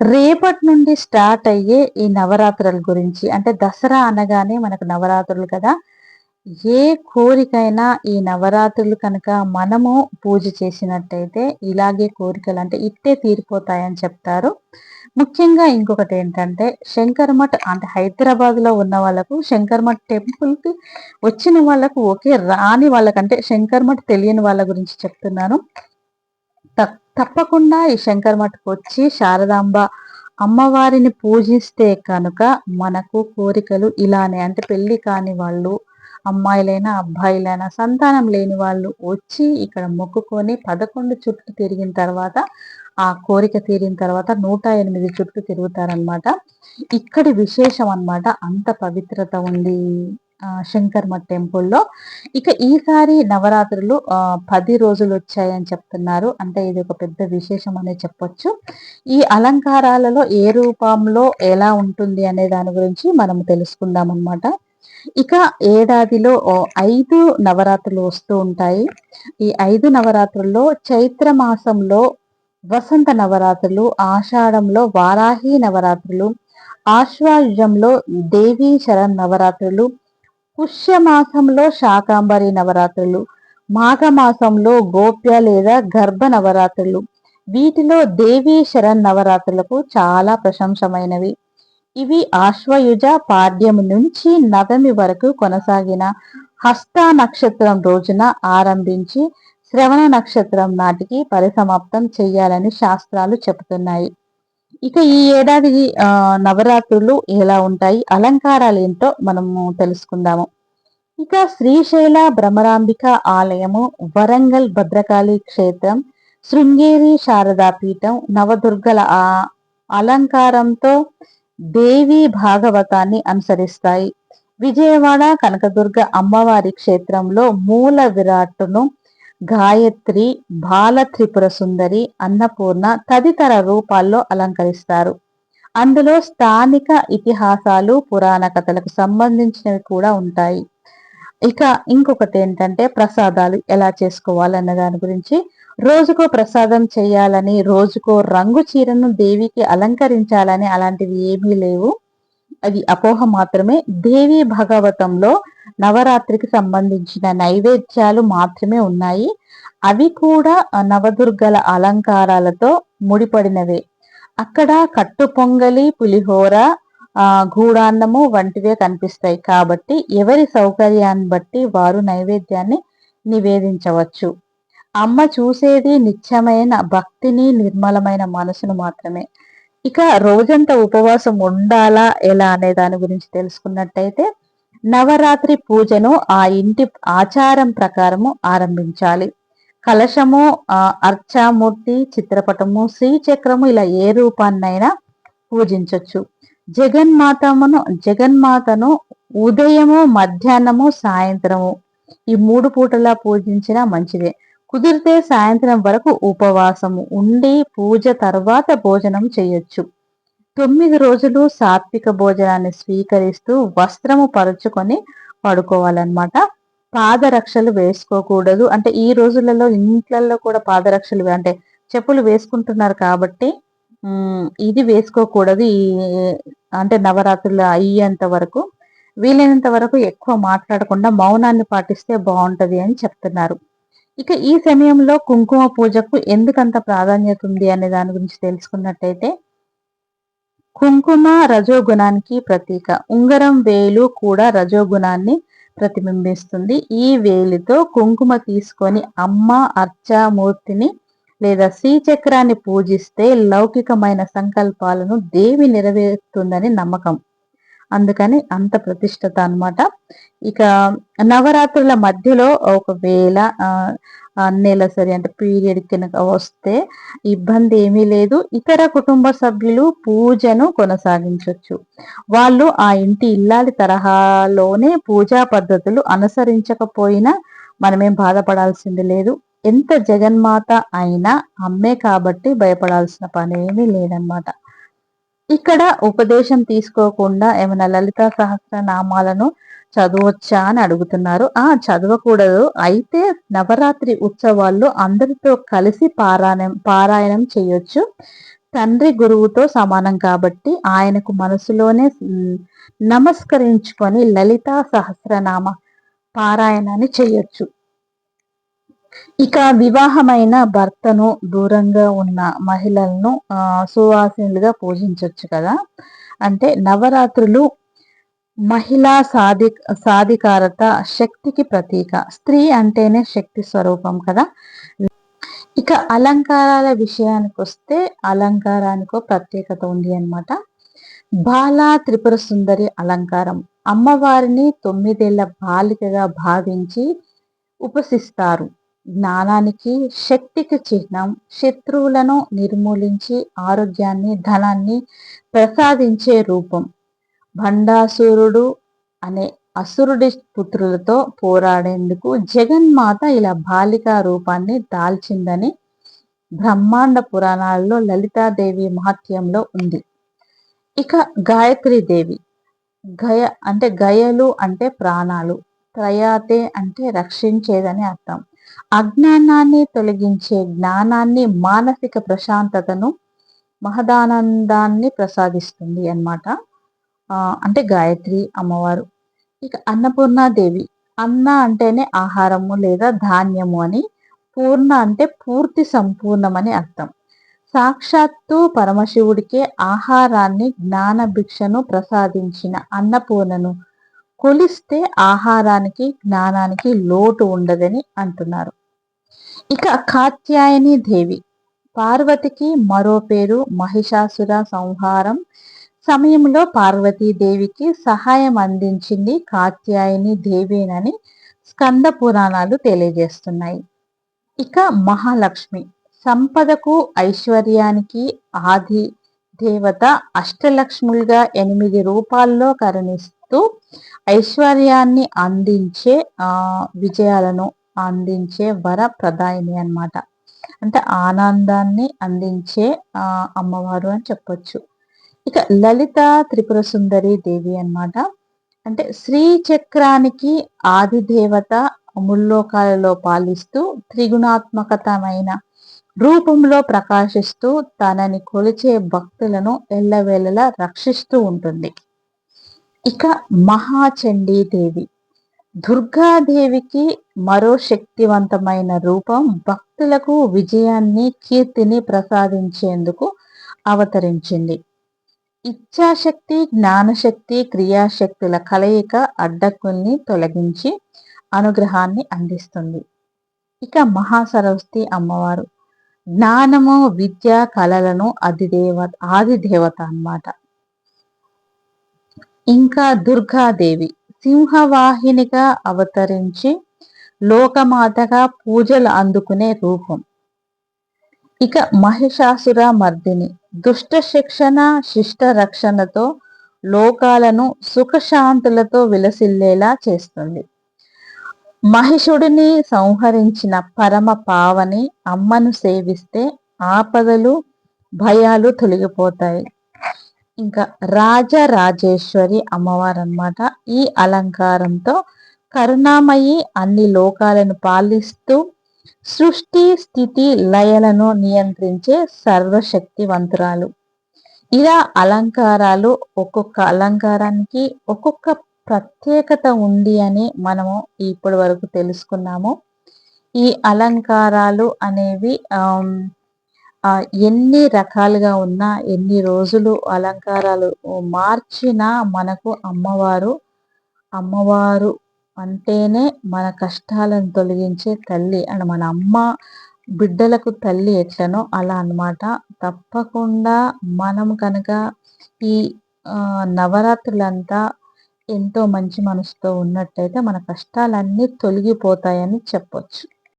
రేపటి నుండి స్టార్ట్ అయ్యే ఈ నవరాత్రుల గురించి అంటే దసరా అనగానే మనకు నవరాత్రులు కదా ఏ కోరికైనా ఈ నవరాత్రులు కనుక మనము పూజ చేసినట్టయితే ఇలాగే కోరికలు అంటే ఇట్టే తీరిపోతాయని చెప్తారు. ముఖ్యంగా ఇంకొకటి ఏంటంటే శంకర్మఠ్ అంటే హైదరాబాద్లో ఉన్న వాళ్ళకు శంకర్మఠ్ టెంపుల్కి వచ్చిన వాళ్ళకు ఒకే రాని వాళ్ళకంటే శంకర్మఠ్ తెలియని వాళ్ళ గురించి చెప్తున్నాను. తప్పకుండా ఈ శంకర్మఠకు వచ్చి శారదాంబ అమ్మవారిని పూజిస్తే కనుక మనకు కోరికలు ఇలానే అంటే పెళ్ళి కాని వాళ్ళు అమ్మాయిలైనా అబ్బాయిలైనా సంతానం లేని వాళ్ళు వచ్చి ఇక్కడ మొక్కుకొని పదకొండు చుట్టు తిరిగిన తర్వాత ఆ కోరిక తీరిన తర్వాత నూట ఎనిమిది చుట్లు తిరుగుతారనమాట ఇక్కడి విశేషం అనమాట అంత పవిత్రత ఉంది. శంకర్మ టెంపుల్లో. ఇక ఈసారి నవరాత్రులు పది రోజులు వచ్చాయని చెప్తున్నారు. అంటే ఇది ఒక పెద్ద విశేషం అనే చెప్పొచ్చు. ఈ అలంకారాలలో ఏ రూపంలో ఎలా ఉంటుంది అనే దాని గురించి మనం తెలుసుకుందాం అనమాట ఇక ఏడాదిలో ఐదు నవరాత్రులు వస్తూ ఉంటాయి. ఈ ఐదు నవరాత్రుల్లో చైత్ర మాసంలో వసంత నవరాత్రులు ఆషాఢంలో వారాహి నవరాత్రులు ఆశ్వాయుజంలో దేవీ శరణ్ నవరాత్రులు పుష్యమాసంలో శాకాంబరి నవరాత్రులు మాఘమాసంలో గోప్య లేదా గర్భ నవరాత్రులు. వీటిలో దేవీ శరణ్ నవరాత్రులకు చాలా ప్రశంసమైనవి. ఇవి ఆశ్వయుజ పాడ్యం నుంచి నవమి వరకు కొనసాగిన హస్త నక్షత్రం రోజున ఆరంభించి శ్రవణ నక్షత్రం నాటికి పరిసమాప్తం చేయాలని శాస్త్రాలు చెబుతున్నాయి. ఇక ఈ ఏడాది నవరాత్రులు ఎలా ఉంటాయి అలంకారాలు ఏంటో మనము తెలుసుకుందాము. ఇక శ్రీశైల భ్రమరాంబిక ఆలయము వరంగల్ భద్రకాళి క్షేత్రం శృంగేరి శారదా పీఠం నవదుర్గల అలంకారంతో దేవి భాగవతాన్ని అనుసరిస్తాయి. విజయవాడ కనకదుర్గ అమ్మవారి క్షేత్రంలో మూల విరాట్టును గాయత్రి బాల త్రిపుర సుందరి అన్నపూర్ణ తదితర రూపాల్లో అలంకరిస్తారు. అందులో స్థానిక ఇతిహాసాలు పురాణ కథలకు సంబంధించినవి కూడా ఉంటాయి. ఇక ఇంకొకటి ఏంటంటే ప్రసాదాలు ఎలా చేసుకోవాలన్న దాని గురించి. రోజుకో ప్రసాదం చేయాలని రోజుకో రంగు చీరను దేవికి అలంకరించాలని అలాంటివి ఏమీ లేవు. అది అపోహ మాత్రమే. దేవి భగవతంలో నవరాత్రికి సంబంధించిన నైవేద్యాలు మాత్రమే ఉన్నాయి. అవి కూడా నవదుర్గల అలంకారాలతో ముడిపడినవే. అక్కడ కట్టు పొంగలి పులిహోర ఆ గూడాన్నము వంటివే కనిపిస్తాయి. కాబట్టి ఎవరి సౌకర్యాన్ని బట్టి వారు నైవేద్యాన్ని నివేదించవచ్చు. అమ్మ చూసేది నిత్యమైన భక్తిని నిర్మలమైన మనసును మాత్రమే. ఇక రోజంతా ఉపవాసం ఉండాలా ఎలా అనే దాని గురించి తెలుసుకున్నట్టయితే నవరాత్రి పూజను ఆ ఇంటి ఆచారం ప్రకారము ఆరంభించాలి. కలశము అర్చామూర్తి చిత్రపటము శ్రీచక్రము ఇలా ఏ రూపాన్నైనా పూజించవచ్చు జగన్మాతమును జగన్మాతను ఉదయము మధ్యాహ్నము సాయంత్రము ఈ మూడు పూటలా పూజించినా మంచిదే. కుదిరితే సాయంత్రం వరకు ఉపవాసము. ఉండి పూజ తర్వాత భోజనం చేయొచ్చు. తొమ్మిది రోజులు సాత్విక భోజనాన్ని స్వీకరిస్తూ వస్త్రము పరుచుకొని పడుకోవాలన్నమాట. పాదరక్షలు వేసుకోకూడదు. అంటే ఈ రోజులలో ఇంట్లలో కూడా పాదరక్షలు అంటే చెప్పులు వేసుకుంటున్నారు కాబట్టి ఇది వేసుకోకూడదు. ఈ అంటే నవరాత్రులు అయ్యేంత వరకు వీలైనంత వరకు ఎక్కువ మాట్లాడకుండా మౌనాన్ని పాటిస్తే బాగుంటది అని చెప్తున్నారు. ఇక ఈ సమయంలో కుంకుమ పూజకు ఎందుకంత ప్రాధాన్యత ఉంది అనే దాని గురించి తెలుసుకున్నట్టయితే కుంకుమ రజోగుణానికి ప్రతీక. ఉంగరం వేలు కూడా రజోగుణాన్ని ప్రతిబింబిస్తుంది. ఈ వేలితో కుంకుమ తీసుకొని అమ్మ అర్చామూర్తిని లేదా శ్రీచక్రాన్ని పూజిస్తే లౌకికమైన సంకల్పాలను దేవి నెరవేరుతుందని నమ్మకం. అందుకని అంత ప్రతిష్టత అనమాట ఇక నవరాత్రుల మధ్యలో ఒకవేళ నెలసరి అంటే పీరియడ్ కనుక వస్తే ఇబ్బంది ఏమీ లేదు. ఇతర కుటుంబ సభ్యులు పూజను కొనసాగించవచ్చు వాళ్ళు ఆ ఇంటి ఇల్లాలి తరహాలోనే పూజా పద్ధతులు అనుసరించకపోయినా మనమేం బాధపడాల్సింది లేదు. ఎంత జగన్మాత అయినా అమ్మే కాబట్టి భయపడాల్సిన పని ఏమీ లేదనమాట ఇక్కడ ఉపదేశం తీసుకోకుండా ఏమైనా లలిత సహస్రనామాలను చదవచ్చా అని అడుగుతున్నారు. ఆ చదవకూడదు. అయితే నవరాత్రి ఉత్సవాల్లో అందరితో కలిసి పారాయణం పారాయణం చేయొచ్చు. తండ్రి గురువుతో సమానం కాబట్టి ఆయనకు మనసులోనే నమస్కరించుకొని లలితా సహస్రనామ పారాయణాన్ని చేయొచ్చు. ఇక వివాహమైన భర్తను దూరంగా ఉన్న మహిళలను సువాసినులుగా పూజించవచ్చు కదా. అంటే నవరాత్రులు మహిళా సాధి సాధికారత శక్తికి ప్రతీక. స్త్రీ అంటేనే శక్తి స్వరూపం కదా. ఇక అలంకారాల విషయానికి వస్తే అలంకారానికో ప్రత్యేకత ఉంది అనమాట బాలా త్రిపుర సుందరి అలంకారం. అమ్మవారిని తొమ్మిదేళ్ళ బాలికగా భావించి ఉపసిస్తారు. జ్ఞానానికి శక్తికి చిహ్నం శత్రువులను నిర్మూలించి ఆరోగ్యాన్ని ధనాన్ని ప్రసాదించే రూపం. భండాసురుడు అనే అసురుడి పుత్రులతో పోరాడేందుకు జగన్మాత ఇలా బాలికా రూపాన్ని దాల్చిందని బ్రహ్మాండ పురాణాల్లో లలితాదేవి మహత్యంలో ఉంది. ఇక గాయత్రి దేవి. గయ అంటే గయలు అంటే ప్రాణాలు. త్రయాతే అంటే రక్షించేదని అర్థం. అజ్ఞానాన్ని తొలగించే జ్ఞానాన్ని మానసిక ప్రశాంతతను మహదానందాన్ని ప్రసాదిస్తుంది అన్నమాట. అంటే గాయత్రి అమ్మవారు. ఇక అన్నపూర్ణాదేవి. అన్న అంటేనే ఆహారము లేదా ధాన్యము అని పూర్ణ అంటే పూర్తి సంపూర్ణమని అర్థం. సాక్షాత్తు పరమశివుడికే ఆహారాన్ని జ్ఞాన భిక్షను ప్రసాదించిన అన్నపూర్ణను కొలిస్తే ఆహారానికి జ్ఞానానికి లోటు ఉండదని అంటున్నారు. ఇక కాత్యాయని దేవి పార్వతికి మరో పేరు మహిషాసుర సంహారం. సమయంలో పార్వతీదేవికి సహాయం అందించింది కాత్యాయని దేవేనని స్కంద పురాణాలు తెలియజేస్తున్నాయి. ఇక మహాలక్ష్మి సంపదకు ఐశ్వర్యానికి ఆది దేవత అష్టలక్ష్ములుగా ఎనిమిది రూపాల్లో కరుణిస్తూ ఐశ్వర్యాన్ని అందించే ఆ విజయాలను అందించే వర ప్రదాయిని అనమాట అంటే ఆనందాన్ని అందించే ఆ అమ్మవారు అని చెప్పొచ్చు. ఇక లలిత త్రిపుర సుందరి దేవి అనమాట అంటే శ్రీ చక్రానికి ఆది దేవత ముల్లోకాలలో పాలిస్తూ త్రిగుణాత్మకతమైన రూపంలో ప్రకాశిస్తూ తనని కొలిచే భక్తులను ఎల్లవేళలా రక్షిస్తూ ఉంటుంది. ఇక మహాచండీదేవి. దుర్గాదేవికి మరో శక్తివంతమైన రూపం భక్తులకు విజయాన్ని కీర్తిని ప్రసాదించేందుకు అవతరించింది. ఇచ్ఛాశక్తి జ్ఞానశక్తి క్రియాశక్తుల కలయిక అడ్డకుల్ని తొలగించి అనుగ్రహాన్ని అందిస్తుంది. ఇక మహాసరస్వతి అమ్మవారు. జ్ఞానము విద్య కళలను అధిదేవ ఆదిదేవత అన్నమాట. ఇంకా దుర్గాదేవి సింహవాహినిగా అవతరించి లోకమాతగా పూజలు అందుకునే రూపం. ఇక మహిషాసుర మర్దిని దుష్ట శిక్షణ శిష్ట రక్షణతో లోకాలను సుఖశాంతులతో విలసిల్లేలా చేస్తుంది. మహిషుడిని సంహరించిన పరమ పావని అమ్మను సేవిస్తే ఆపదలు భయాలు తొలగిపోతాయి. ఇంకా రాజరాజేశ్వరి అమ్మవారు అనమాట ఈ అలంకారంతో కరుణామయి అన్ని లోకాలను పాలిస్తూ సృష్టి స్థితి లయలను నియంత్రించే సర్వశక్తివంతురాలు. ఇలా అలంకారాలు ఒక్కొక్క అలంకారానికి ఒక్కొక్క ప్రత్యేకత ఉంది అని మనము ఇప్పటి వరకు తెలుసుకున్నాము. ఈ అలంకారాలు అనేవి ఎన్ని రకాలుగా ఉన్నా ఎన్ని రోజులు అలంకారాలు మార్చినా మనకు అమ్మవారు అమ్మవారు అంటేనే మన కష్టాలను తొలగించే తల్లి. అండ్ మన అమ్మ బిడ్డలకు తల్లి ఎట్లనో అలా అనమాట తప్పకుండా మనం కనుక ఈ నవరాత్రులంతా ఎంతో మంచి మనసుతో ఉన్నట్టయితే మన కష్టాలన్నీ తొలగిపోతాయని చెప్పొచ్చు.